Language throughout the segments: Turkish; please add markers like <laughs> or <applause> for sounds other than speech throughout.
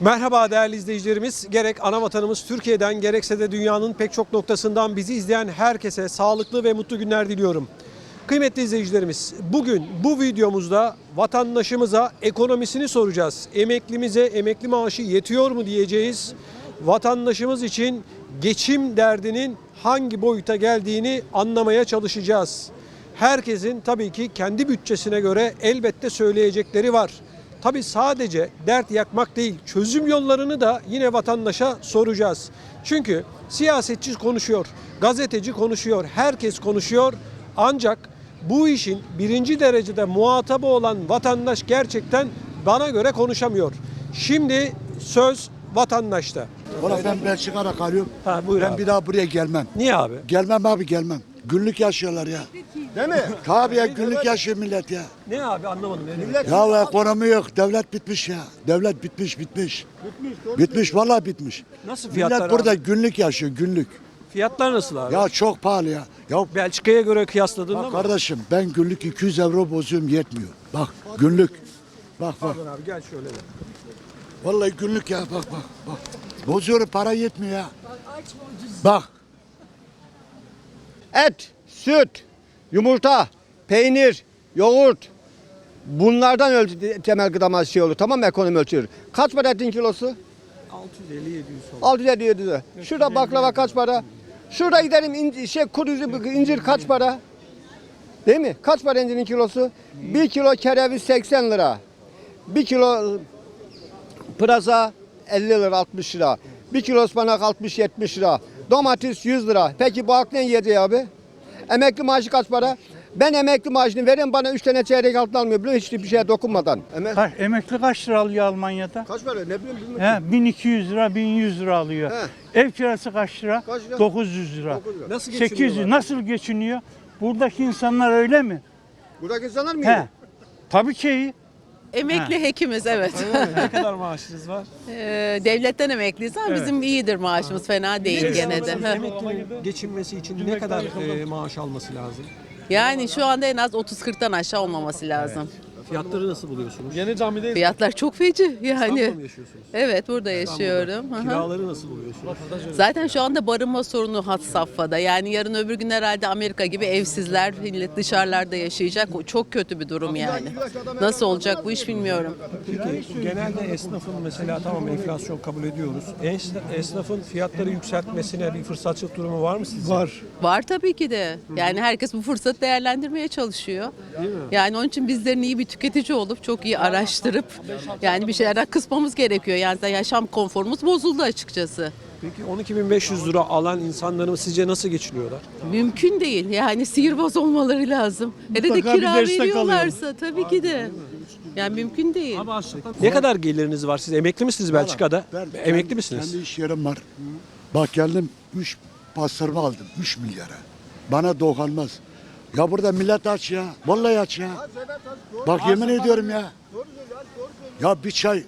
Merhaba değerli izleyicilerimiz. Gerek ana vatanımız Türkiye'den gerekse de dünyanın pek çok noktasından bizi izleyen herkese sağlıklı ve mutlu günler diliyorum. Kıymetli izleyicilerimiz, bugün bu videomuzda vatandaşımıza ekonomisini soracağız. Emeklimize emekli maaşı yetiyor mu diyeceğiz. Vatandaşımız için geçim derdinin hangi boyuta geldiğini anlamaya çalışacağız. Herkesin tabii ki kendi bütçesine göre elbette söyleyecekleri var. Tabii sadece dert yakmak değil, çözüm yollarını da yine vatandaşa soracağız. Çünkü siyasetçi konuşuyor, gazeteci konuşuyor, herkes konuşuyor. Ancak bu işin birinci derecede muhatabı olan vatandaş gerçekten bana göre konuşamıyor. Şimdi söz vatandaşta. Valla ben Belçika'da kalıyorum. Ha, buyur ben abi. bir daha buraya gelmem. Niye abi? Gelmem abi gelmem. Günlük yaşıyorlar ya. Değil mi? Tabii ya günlük yaşıyor millet ya. Ne abi anlamadım. Ne demek? Ya ekonomi yok. Devlet bitmiş ya. Devlet bitmiş bitmiş. Bitmiş vallahi bitmiş. Nasıl fiyatlar Millet burada abi? günlük yaşıyor günlük. Fiyatlar nasıl abi? Ya çok pahalı ya. Ya Belçika'ya göre kıyasladığında bak mı? kardeşim ben günlük 200 euro bozuyorum yetmiyor. Bak günlük. Bak bak. Pardon abi gel şöyle. de. Vallahi günlük ya bak bak bak. Bozuyorum para yetmiyor ya. Bak. Et, süt, yumurta, peynir, yoğurt. Bunlardan ölçü, temel gıda şey olur. Tamam mı ekonomi ölçüyor. Kaç para etin kilosu? 650 700 oldu. 600 700 Şurada baklava kaç para? Şurada gidelim inci, şey kuru üzüm, incir kaç para? Değil mi? Kaç para incirin kilosu? 1 kilo kereviz 80 lira. 1 kilo pırasa 50 lira 60 lira. 1 kilo ıspanak 60-70 lira. Domates 100 lira. Peki bu halk ne yiyecek abi? Emekli maaşı kaç para? Ben emekli maaşını verin bana 3 tane çeyrek altın almıyor. Biliyor musun? hiçbir şeye dokunmadan. Emek... Kaç, emekli kaç lira alıyor Almanya'da? Kaç para? Ne bileyim bilmiyorum. He, 1200 lira, 1100 lira alıyor. Ev kirası kaç lira? Kaç lira? 900 lira. 900 lira. Nasıl 800 geçiniyorlar? nasıl geçiniyor? Buradaki insanlar öyle mi? Buradaki insanlar mı He. Tabii ki iyi. Emekli hekimiz evet. ne <laughs> kadar maaşınız var? Ee, Devletten emekliyiz ama bizim iyidir maaşımız fena değil gene de. Hı. Emeklinin geçinmesi için ne kadar e, maaş alması lazım? Yani şu anda en az 30-40'tan aşağı olmaması lazım. Fiyatları nasıl buluyorsunuz? Yeni camideyiz. Fiyatlar çok feci yani. Yaşıyorsunuz? Evet burada yaşıyorum. Hı hı. Kiraları nasıl buluyorsunuz? Zaten şu anda barınma sorunu hat safhada. Yani yarın öbür gün herhalde Amerika gibi evsizler millet dışarılarda yaşayacak. O çok kötü bir durum yani. Nasıl olacak bu iş bilmiyorum. Peki genelde esnafın mesela tamam enflasyon kabul ediyoruz. Es- Esnafın fiyatları yükseltmesine bir fırsatçılık durumu var mı sizce? Var. Var tabii ki de. Yani herkes bu fırsatı değerlendirmeye çalışıyor. Yani onun için bizlerin iyi bir tüketici olup çok iyi araştırıp yani bir şeylerden kısmamız gerekiyor. Yani zaten yaşam konforumuz bozuldu açıkçası. Peki 12.500 lira alan insanların sizce nasıl geçiniyorlar? Mümkün değil. Yani sihirbaz olmaları lazım. Hele de Mutlaka bir kira destek veriyorlarsa tabii ki de. Yani mümkün değil. Ne kadar geliriniz var? Siz emekli misiniz Belçika'da? Ben emekli kendi- misiniz? Kendi iş yerim var. Bak geldim 3 pastırma aldım 3 milyara. Bana dokunmaz. Ya burada millet aç ya. Vallahi aç ya. Bak yemin ediyorum ya. Ya bir çay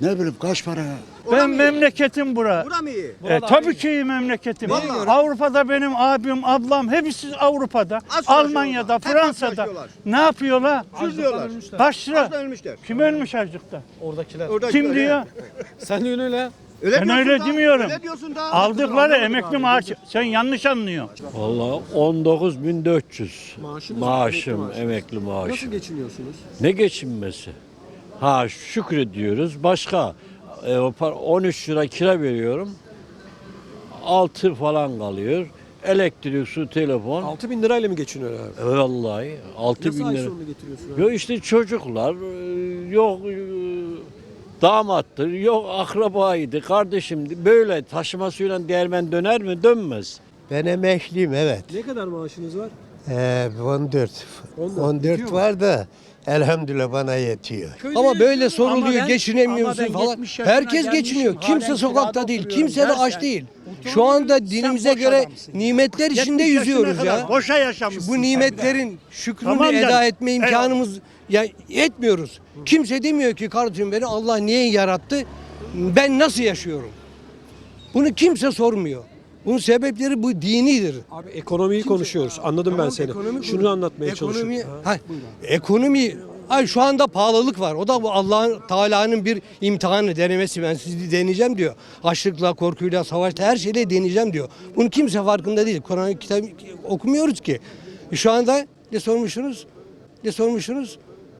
ne bileyim kaç para ya. Ben memleketim bura. Bura mı iyi? E, tabii ki iyi memleketim. Avrupa'da benim abim, ablam hepsi Avrupa'da. Almanya'da. Hep Fransa'da. Ne yapıyorlar? diyorlar. Kaç lira? Açtan ölmüşler. Kim ölmüş açlıkta? Orada Kim diyor? <laughs> Sen de öyle. Öyle Ben diyorsun öyle da, demiyorum. Öyle diyorsun da. Aldıkları emekli maaşı. Sen yanlış anlıyorsun. Vallahi 19.400 Maaşınız maaşım, emekli maaşı. emekli maaşım. Nasıl geçiniyorsunuz? Ne geçinmesi? Ha şükrediyoruz. Başka e, o par- 13 lira kira veriyorum. 6 falan kalıyor. Elektrik, su, telefon. 6 bin lirayla mı geçiniyor abi? E, Vallahi 6 Nasıl bin ay lira. sonunu getiriyorsun abi? Yok işte çocuklar e, yok e, damattır, yok akrabaydı, kardeşimdi. Böyle taşımasıyla değirmen döner mi? Dönmez. Ben emekliyim evet. Ne kadar maaşınız var? Ee, 14. 14 14 yetiyor mu? var da elhamdülillah bana yetiyor. Köyde Ama böyle soruluyor, ben- geçinemiyorsun ama ben falan. 70 yaşına Herkes gelmişim, geçiniyor. halen Kimse kirada sokakta değil, oturuyorum kimse de dersen, aç değil. Şu anda dinimize göre nimetler içinde yüzüyoruz ya. Boşa yaşamışsın. Bu nimetlerin şükrünü Tamam canım. eda etme Eyvallah. imkanımız ya etmiyoruz. Kimse demiyor ki kardeşim beni Allah niye yarattı? Ben nasıl yaşıyorum? Bunu kimse sormuyor. Bunun sebepleri bu dinidir. Abi ekonomiyi konuşuyoruz. Anladım ben seni. Ekonomi Şunu konu- anlatmaya ekonomi, çalışıyorum. ha, ekonomi Ay şu anda pahalılık var. O da bu Allah'ın Teala'nın bir imtihanı, denemesi. Ben sizi deneyeceğim diyor. Açlıkla, korkuyla, savaşta her şeyle deneyeceğim diyor. Bunu kimse farkında değil. Kur'an kitap okumuyoruz ki. Şu anda ne sormuşsunuz? Ne sormuşsunuz?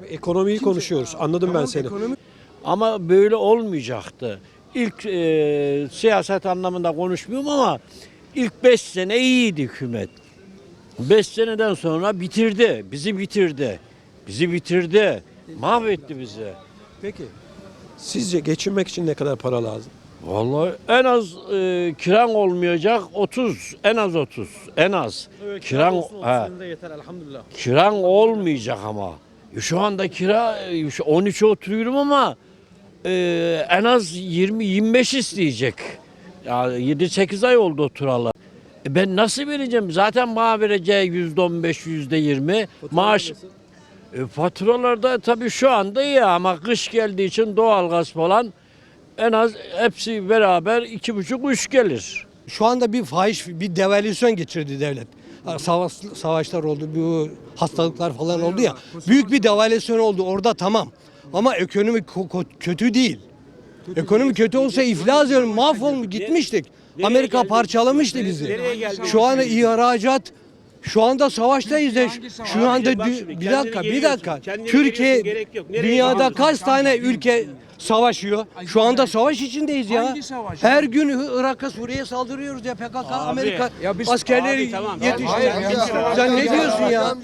Ekonomiyi konuşuyoruz. Anladım ben seni. Ekonomi Ama böyle olmayacaktı. İlk e, siyaset anlamında konuşmuyorum ama ilk 5 sene iyiydi hükümet. 5 seneden sonra bitirdi. Bizi bitirdi. Bizi bitirdi. Mahvetti bizi. Peki sizce geçinmek için ne kadar para lazım? Vallahi en az e, kiran olmayacak 30. En az 30. En az. kiran he, yeter elhamdülillah. kiran olmayacak ama. Şu anda kira e, şu 13'e oturuyorum ama e, en az 20-25 isteyecek. Ya 7-8 ay oldu oturalı. E ben nasıl vereceğim? Zaten bana vereceği %15, %20 maaş. E, faturalarda tabii şu anda iyi ama kış geldiği için doğalgaz falan en az hepsi beraber iki buçuk üç gelir. Şu anda bir fahiş, bir devalüasyon geçirdi devlet. Savaş, savaşlar oldu, bu hastalıklar falan oldu ya. Büyük bir devalüasyon oldu orada tamam. Ama ekonomi ko- ko- kötü değil. Ekonomi kötü olsa iflas ediyorum, mahvolmuş gitmiştik. Amerika parçalamıştı bizi. Şu anda ihracat şu anda savaştayız. ya. Şu anda bir dakika, bir dakika. Türkiye dünyada kaç tane ülke savaşıyor? Şu anda savaş içindeyiz ya. Her gün Irak'a Suriye'ye saldırıyoruz ya PKK Amerika askerleri yetiştiriyor. Sen ne diyorsun ya?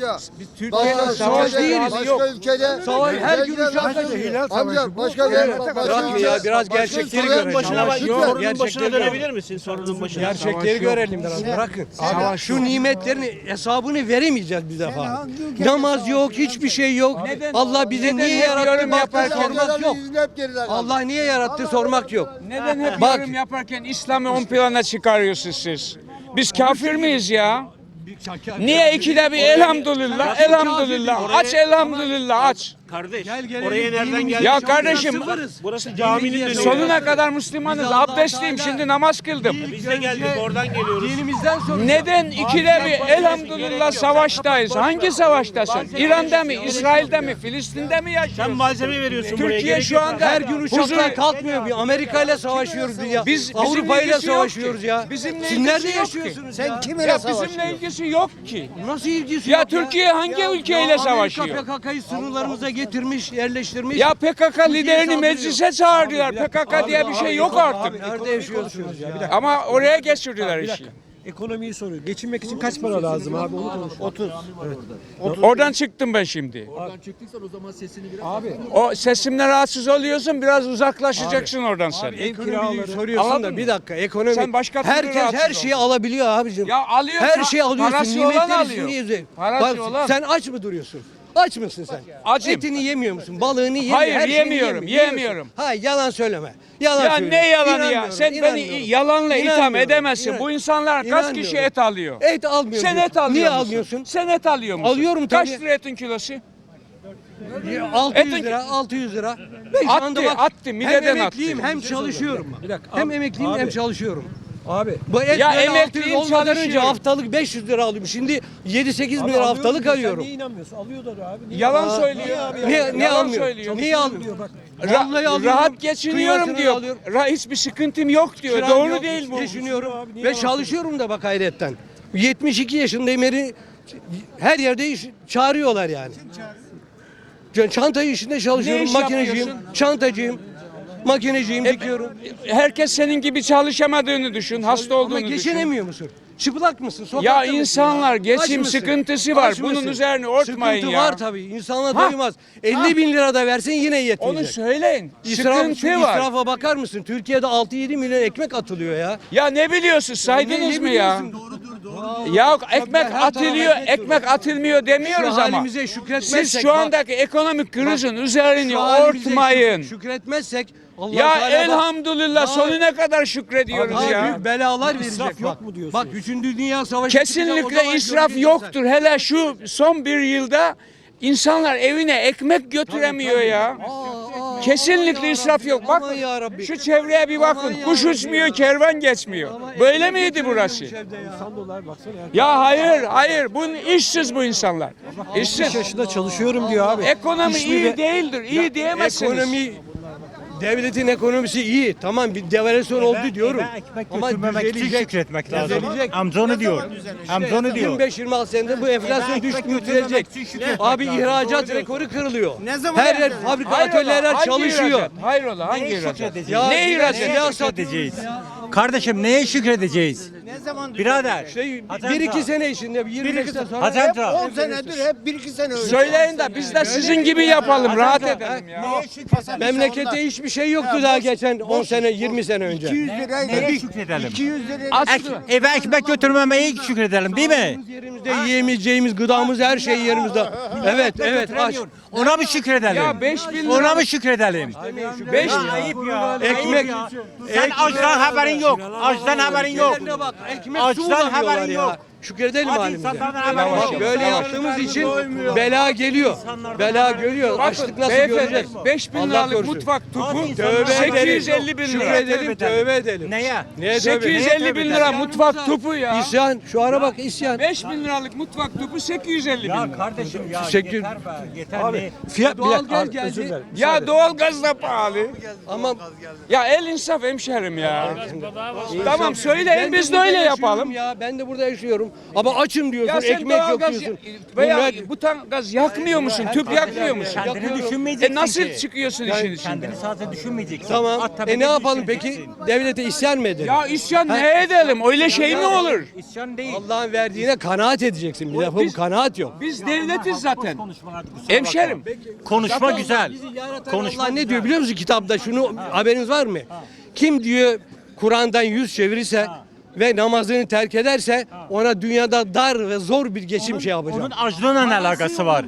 Başka savaş ülkede- değiliz, Başka ülkede Savaş her gün uçak Amca. Amca başka bir başka Bırak ülke- ya, biraz gerçekleri görelim. başına bak- Yok, lütfen. gerçekleri görelim. misin sorunun başına? Gerçekleri görelim biraz bırakın. Şu nimetlerin hesabını veremeyeceğiz bir defa. Namaz yok, hiçbir şey yok. Allah bizi niye yarattı baktı sormak yok. Hep geriden kaldı. Allah niye yarattı sormak yok. Neden hep Bak. yorum yaparken İslam'ı ön plana çıkarıyorsunuz siz? Biz kafir miyiz ya? Niye ikide bir elhamdülillah, elhamdülillah, aç elhamdülillah, aç. Kardeş oraya nereden geldik? Ya kardeşim, burası caminin sonuna kadar Müslümanız, abdestliyim, şimdi namaz kıldım. Biz de geldik oradan geliyoruz. Dinimizden sonra. Neden ikide bir elhamdülillah savaştayız? Hangi savaştasın? İran'da mı, İsrail'de mi, Filistin'de mi yaşıyorsun? malzeme veriyorsun Türkiye şu anda Her gün uçaklar kalkmıyor. Bir Amerika ile savaşıyoruz ya. Biz- Avrupa ile savaşıyoruz ya. Bizimle Siz ilgisi nerede yok ki. yaşıyorsunuz Sen ya? kiminle Ya savaşıyorsun? bizimle ilgisi yok ki. Nasıl ilgisi Ya yok Türkiye hangi ülkeyle savaşıyor? Amerika PKK'yı sınırlarımıza getirmiş, yerleştirmiş. Ya PKK liderini meclise çağırdılar. PKK diye bir şey yok artık. Nerede yaşıyorsunuz ya? Ama oraya geçirdiler Bir işi. Ekonomiyi soruyor. Geçinmek için kaç para lazım abi onu konuş. 30. Oradan çıktım ben şimdi. Abi O sesimle rahatsız oluyorsun biraz uzaklaşacaksın oradan sen. Ev kiraları- soruyorsun Anladın da mı? bir dakika ekonomi. Sen başka türlü Herkes rahatsız her ol. şeyi alabiliyor abicim. Ya alıyor. her pa- şeyi alıyorsun. Parası olan Nimetleri alıyor. Parası Bak, olan. Sen aç mı duruyorsun? Aç mısın sen? Acım. Etini yemiyor musun? Balığını yemiyor. Hayır, her şeyini yemiyorum, yemiyor. Yemiyorum. Hayır yalan söyleme. Yalan Ya söyleme. ne yalanı ya? İnanmıyorum, Sen beni inanmıyorum. yalanla itham İnanmıyorum, edemezsin. inan- Bu insanlar kaç İnanmıyorum. kişi et alıyor? Et almıyorum. Sen et alıyor Niye musun? almıyorsun? Sen et alıyor musun? Alıyorum Kaç tabii. lira etin kilosu? 600 Etin- lira, 600 lira. Ben şu Attı, anda attı, hem mideden emekliyim attı. hem çalışıyorum. Bir dakika, Hem abi, emekliyim abi. hem çalışıyorum. Abi Bu et Ya emekliyim, 600 olmadan önce haftalık 500 lira alıyorum. Şimdi 7-8 bin Abi lira haftalık alıyorum. Sen niye inanmıyorsun? Alıyorlar abi. Niye? Yalan Aa, söylüyor. Niye, niye Yalan almıyor? söylüyor. Niye almıyor? Bak, Ra- alıyorum. rahat geçiniyorum diyor. alıyorum. Ra- hiçbir sıkıntım yok diyor. Kiram Doğru yok, değil bu. Geçiniyorum Abi, ve çalışıyorum da bak hayretten. 72 yaşındayım beri her yerde iş çağırıyorlar yani. Ç- Çanta işinde çalışıyorum, makineciyim, çantacıyım, makineciyim, dikiyorum. Herkes senin gibi çalışamadığını düşün, hasta olduğunu Ama düşün. geçinemiyor musun? Çıplak mısın? Sokakta Ya mısın? insanlar Aç geçim mısın? sıkıntısı var. Aç Bunun mısın? üzerine örtmeyin Sıkıntı ya. var tabii. İnsanlar Ha. doymaz. 50 bin lira da versin yine yetmeyecek. Onu söyleyin. İsraf, şu Sıkıntı var. israfa bakar mısın? Türkiye'de 6-7 milyon ekmek atılıyor ya. Ya ne biliyorsun? Saydınız mı ya? Ya ekmek her tarafa atılıyor, ekmek ekmek atılmıyor demiyoruz Şu ama. halimize şükretmezsek Siz şu bak- andaki ekonomik krizin üzerini Şu halimize örtmeyin. şük- Şükretmezsek Allah Ya bak- elhamdülillah Daha- sonuna kadar şükrediyoruz daha ya. büyük belalar verecek İsraf yok bak. mu diyorsunuz? Bak 3. Dünya Savaşı Kesinlikle israf yoktur. Hele şu son bir yılda insanlar evine ekmek götüremiyor ya. Kesinlikle israf yok. Bak şu çevreye bir bakın. Kuş uçmuyor, kervan geçmiyor. Böyle miydi burası? 90 dolar baksana. Ya hayır, hayır. Bu işsiz bu insanlar. 5 İşsiz. yaşında çalışıyorum diyor abi. Ekonomi iyi değildir. İyi diyemezsiniz. Ekonomi devletin ekonomisi iyi. Tamam bir devalüasyon oldu diyorum. ekmek Ama götürmemek için düzelecek. şükretmek lazım. Düzelecek. Amca onu diyor. Amca onu diyor. 25-26 senede bu enflasyon düştü mü düzelecek. Abi ihracat rekoru kırılıyor. Her yer fabrika atölyeler çalışıyor. Hayrola hangi ihracat? Ya Ne ihracat? silah şükredeceğiz? Kardeşim neye şükredeceğiz? Ne zaman? Birader. Şey, bir iki sene içinde 25 sene sonra Hacı amca. 10 senedir hep 1-2 sene önce. Söyleyin de biz de sizin gibi yapalım. Rahat edelim ya. memlekette hiçbir şey yoktu daha geçen 10 sene 20 sene önce. 200 lirayla Neye bir- şükredelim? 200 lirayla Aç- Eve ekmek götürmemeye şükredelim değil mi? Yerimizde yiyemeyeceğimiz gıdamız her şey yerimizde. Evet evet aç. Ona mı şükredelim? Ya 5000 lira. Ona mı şükredelim? Beş- Ya ayıp ya. Ekmek-. Sen açtan haberin yok. Açtan haberin yok. Açtan haberin yok. Şükredelim Hadi halimize. yok. Böyle yaptığımız için bela geliyor. Bela geliyor. Açlık nasıl göreceğiz? 5000 Allah liralık mutfak topu Tövbe 850 bin lira. Şükredelim tövbe edelim. Neye? Neye tövbe? 850 bin lira mutfak topu ya. İsyan. Şu ara bak isyan. 5000 liralık mutfak topu 850 bin Ya lira. kardeşim ya yeter be. Yeter Abi fiyat bir Doğal dakika, gaz abi, geldi. Ya doğalgaz da pahalı. Ama Ya el insaf hemşerim ya. Tamam söyleyin biz de öyle yapalım. Ya ben de burada yaşıyorum. Ama açım diyorsun, ekmek yok diyorsun. veya Bunlar- butan gaz yakmıyor musun? Tüp yakmıyor musun? Kendini düşünmeyeceksin E nasıl ki. çıkıyorsun işin içinde? Kendini sadece düşünmeyeceksin. Tamam. E ne yapalım peki? düşüneceksin. Devlete isyan mı edelim? Ya isyan ne edelim? Öyle şey mi olur? İsyan değil. Allah'ın verdiğine kanaat edeceksin. Bir lafım Biz- kanaat yok. Biz devletiz zaten. Konuşma Hemşerim. Konuşma güzel. Allah ne diyor biliyor musun kitapta? Şunu haberiniz var mı? Kim diyor Kur'an'dan yüz çevirirse ve namazını terk ederse ona dünyada dar ve zor bir geçim şey yapacak. Onun açlığına ne alakası var?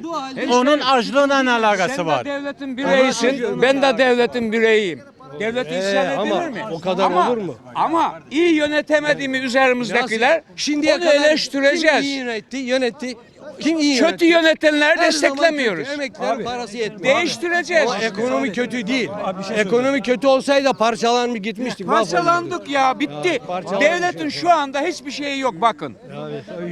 Onun açlığına ne alakası Sen var? de devletin bireyisin, ben de devletin bireyiyim. Devlet Ee, isyan ama edilir mi? o kadar Ama- olur mu? Ama iyi yönetemediğimi üzerimizdekiler Şimdiye onu kadar eleştireceğiz. Kim iyi yönetti? Yönetti. Kim iyi Kötü yönetenleri desteklemiyoruz. kötü. Emeklilerin parası yetmiyor. Değiştireceğiz. Ama ekonomi kötü değil. şey ekonomi kötü olsaydı parçalanmış gitmiştik. Parçalandık ya bitti. Devletin şu anda hiçbir şeyi yok bakın.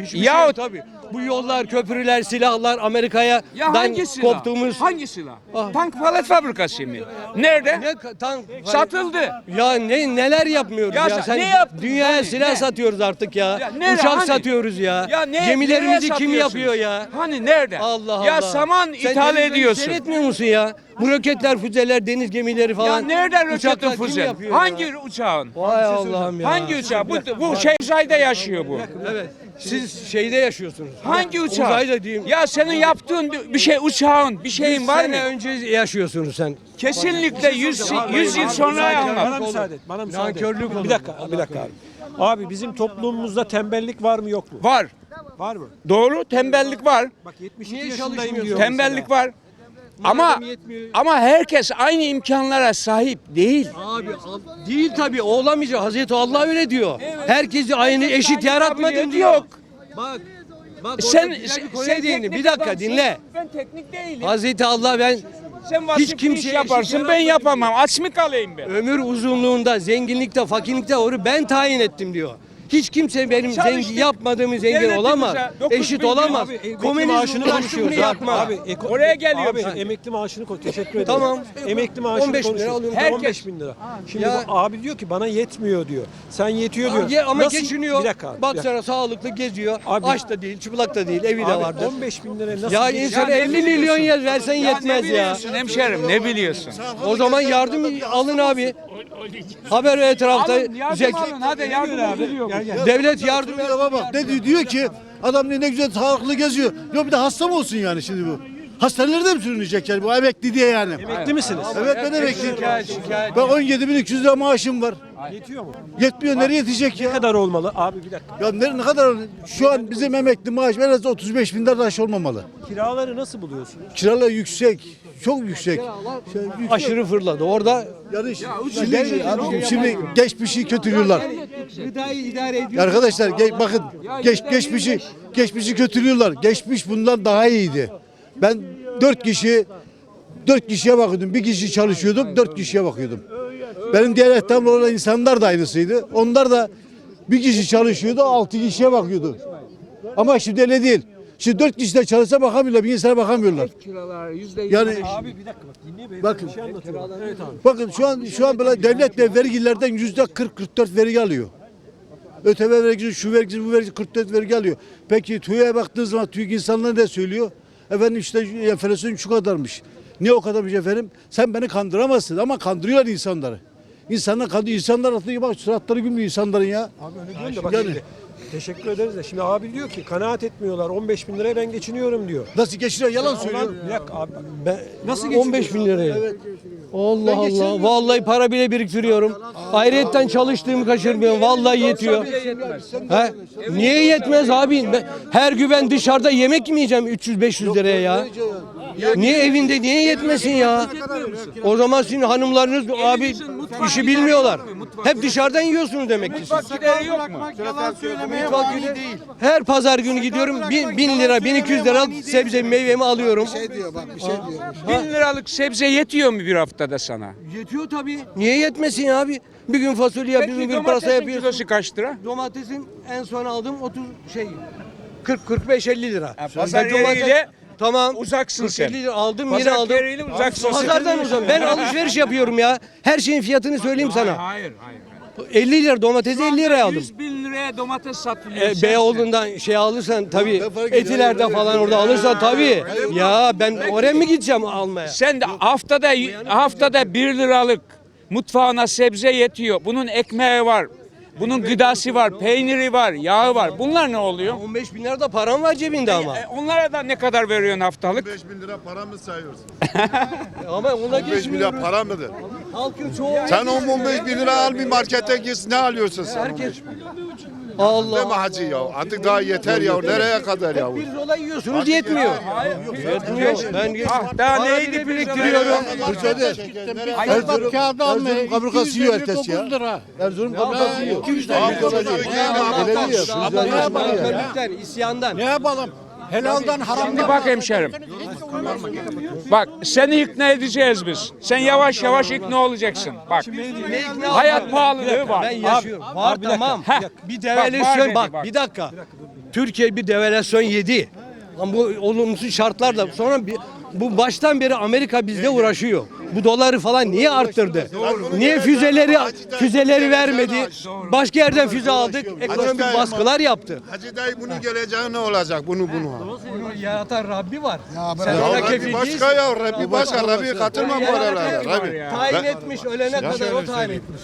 Hiçbir Yahut- şey tabii. Bu yollar, köprüler, silahlar Amerika'ya Ya hangi silah? koptuğumuz Hangi silah? Ah. Tank palet fabrikası mı? Nerede? ne ka- tank Satıldı. Ya ne neler yapmıyoruz Ya ya, sen sen ne yaptın dünyaya hani? silah Ne? satıyoruz artık ya. Ya nerede, Uçak hani? satıyoruz ya. Ya ne? Gemilerimizi nereye kim satıyorsunuz? yapıyor ya? Hani nerede? Allah Allah. Ya saman Sen ithal televizyonu ediyorsun. Seyretmiyor musun ya? Bu roketler, füzeler, deniz gemileri falan. Ya nereden Uçaklar roketin kim füze? yapıyor ya? Hangi uçağın? Vay Allah'ım ya. Hangi uçağı? Bu, bu uzayda yaşıyor bu. Evet. Siz şeyde yaşıyorsunuz. Hangi uçağı? Uzayda diyeyim. Ya senin yaptığın bir- şey uçağın bir şeyin Yüz var mı? önce yaşıyorsunuz sen. Kesinlikle 100 100 yıl sonra Bana anlat. müsaade et. Bana müsaade et. Nankörlük olur. Bir dakika, bir dakika abi. Abi bizim toplumumuzda tembellik var mı yok mu? Var. Var mı? Doğru tembellik var. Bak 72 Niye yaşındayım diyor. Tembellik var. Ama yetmiyor. ama herkes aynı imkanlara sahip değil. Abi al- değil tabii olamayacak. Hazreti Allah öyle diyor. Herkesi aynı eşit yaratmadım diyor. yok. Bak. Bak Sen bir sen teknik Bir dakika adamsın, dinle. Ben teknik değilim. Hazreti Allah ben Sen hiç kimseye iş yaparsın ben yapamam. Aç mı kalayım ben? ömür uzunluğunda, zenginlikte, fakirlikte onu ben tayin ettim diyor. Hiç kimse benim Çalıştık. zengin yapmadığımı zengin Devletimize olamaz. dokuz Eşit bin olamaz. Abi emekli Komünizm maaşını ulaştı konuşuyoruz abi. yapma. Abi, eko- Oraya geliyorum Abi şimdi. emekli maaşını ko- teşekkür ederim. Tamam. Emekli maaşını 15 bin lira konuşuyoruz. alıyorum. Herkes, Herkes- 15 bin lira. Şimdi Ya- bu abi diyor ki bana yetmiyor diyor. Sen yetiyor diyor. Ye- ama Nasıl- geçiniyor. Bir dakika. abi, Bak bir dakika. sana sağlıklı geziyor. Abi- Aç da değil, çıplak da değil, evi de Abi, vardır. 15 bin lira nasıl Ya bir- insan Ya ne 50 milyon yer versen Ya ne yetmez ya. biliyorsun hemşerim ne biliyorsun? O zaman yardım alın abi. Haber ve etrafta Alın yardım zek- alın hadi yardım gel. devlet yardım bak ne diyor, diyor ki adam ne, ne güzel sağlıklı geziyor. Yok bir de hasta mı olsun yani şimdi bu? Hastanelerde mi sürünecek yani bu emekli diye yani? Emekli misiniz? Evet ben emekliyim. Şikayet, şikayet. Ben 17.200 lira maaşım var. Yetiyor mu? Yetmiyor nereye yetecek Ne ya? kadar olmalı? Abi bir dakika. Ya ne, ne kadar şu an bizim emekli maaş en az 35 bin lira aşağı olmamalı. Kiraları nasıl buluyorsunuz? Kiralar yüksek. Çok yüksek. Şey, yüksek. Aşırı fırladı. Orada Yani şimdi, abicim, şimdi geçmişi kötülüyorlar. gıdayı idare ediyor. Arkadaşlar ge- bakın geç, geçmişi geçmişi kötülüyorlar. Geçmiş bundan daha iyiydi. Ben dört kişi dört kişiye bakıyordum. Bir kişi çalışıyordum, dört kişiye bakıyordum. Benim diğer etrafımda olan insanlar da aynısıydı. Onlar da bir kişi çalışıyordu, altı kişiye bakıyordu. Ama şimdi öyle değil. Şimdi dört kişi de çalışsa bakamıyorlar, bir insana bakamıyorlar. Yani Abi bir dakika bak dinle beyefendi Bakın. bir şey anlatıyor. Evet abi. bakın şu an şu an böyle devlet de vergilerden yüzde 40-44 vergi alıyor. ÖTV vergisi, şu vergisi, bu vergisi 44 vergi alıyor. Peki TÜİ'ye baktığı zaman TÜİK insanlar ne söylüyor? Efendim işte enflasyon şu kadarmış. Niye o kadarmış efendim? Sen beni kandıramazsın ama kandırıyorlar insanları. İnsanlar kandırıyor. İnsanlar atıyor bak suratları gülmüyor insanların ya. Abi öyle diyorsun da bak Yani- şimdi. Teşekkür ederiz de şimdi abi diyor ki kanaat etmiyorlar 15 bin liraya ben geçiniyorum diyor. Nasıl geçiriyor? Yalan söylüyor. Bir dakika abi. Ben Nasıl 15 bin liraya. Allah Allah. Vallahi para bile biriktiriyorum. Ayrıyetten çalıştığımı kaçırmıyorum. Vallahi yetiyor. He? Niye yetmez abi? Ben- Her gün ben dışarıda yemek mi yiyeceğim 300-500 liraya ya? Niye evinde niye yetmesin ya? O zaman sizin hanımlarınız abi işi bilmiyorlar. Hep dışarıdan yiyorsunuz demek ki siz. yok mu? Günü Her pazar günü gidiyorum bin, bin lira, bin iki yüz lira sebze meyvemi alıyorum. Bin liralık sebze yetiyor mu bir haftada sana? Yetiyor tabii. Niye yetmesin abi? Bir gün fasulye yapıyorsun, bir Peki gün pırasa domatesin yapıyorsun. kilosu kaç lira? Domatesin en son aldığım 30 şey 40 45 50 lira. pazar Ben domates- yeriyle tamam. uzaksın 40, sen. 50 lira aldım yine Pazar aldım. yeriyle uzaksın sen. Pazardan uzak. Ben alışveriş yapıyorum ya. Her şeyin fiyatını söyleyeyim sana. Hayır, hayır. 50 lira domatesi 50 liraya aldım. 100 bin liraya domates satılıyor. E, sensin. Beyoğlu'ndan şey alırsan tabii etilerde falan orada alırsan tabii. Ya ben oraya mı gideceğim almaya? Sen de haftada haftada 1 liralık mutfağına sebze yetiyor. Bunun ekmeği var. Bunun gıdası var, peyniri var, yağı var. Bunlar ne oluyor? 15 bin lira da param var cebinde ama. E, onlara da ne kadar veriyorsun haftalık? 5 bin lira para mı sayıyorsun? <laughs> Ama ona 5 geçmiyor. milyar para mıdır? Halkın çoğu Sen 10-15 bin lira al bir markete git ne alıyorsun sen? herkes Allah. hacı ya? Artık daha yeter ya. Nereye kadar ya? Bir zola yiyorsunuz yetmiyor. Yetmiyor. Ben Ah, daha neydi biriktiriyorum? Erzurum, Erzurum kaburgası yiyor herkes ya. Erzurum kaburgası yiyor. 200 lira. Öyle diyor. Ne yapalım isyandan. Helaldan haram. Şimdi bak hemşerim. Bak seni ikna edeceğiz biz. Sen yavaş yavaş ikna olacaksın. Bak. Hayat pahalılığı var. Ben yaşıyorum. Var tamam. Heh. Bir devalüasyon bak, bak. bir dakika. Türkiye bir devalüasyon yedi. Ama bu olumsuz şartlarla sonra bir, bu baştan beri Amerika bizle uğraşıyor. Bu doları falan niye arttırdı? Niye füzeleri füzeleri vermedi? Başka yerden füze aldık. Ekonomik baskılar yaptı. Hacı dayı bunun geleceği ne olacak? Bunu bunu. Bunu yaratan Rabbi var. Sen Ya ona Rabbi kefil başka değilsin. ya. Rabbi başka. Rabbi katılmam bu aralara. Rabbi. Tayin etmiş ölene kadar o tayin etmiş.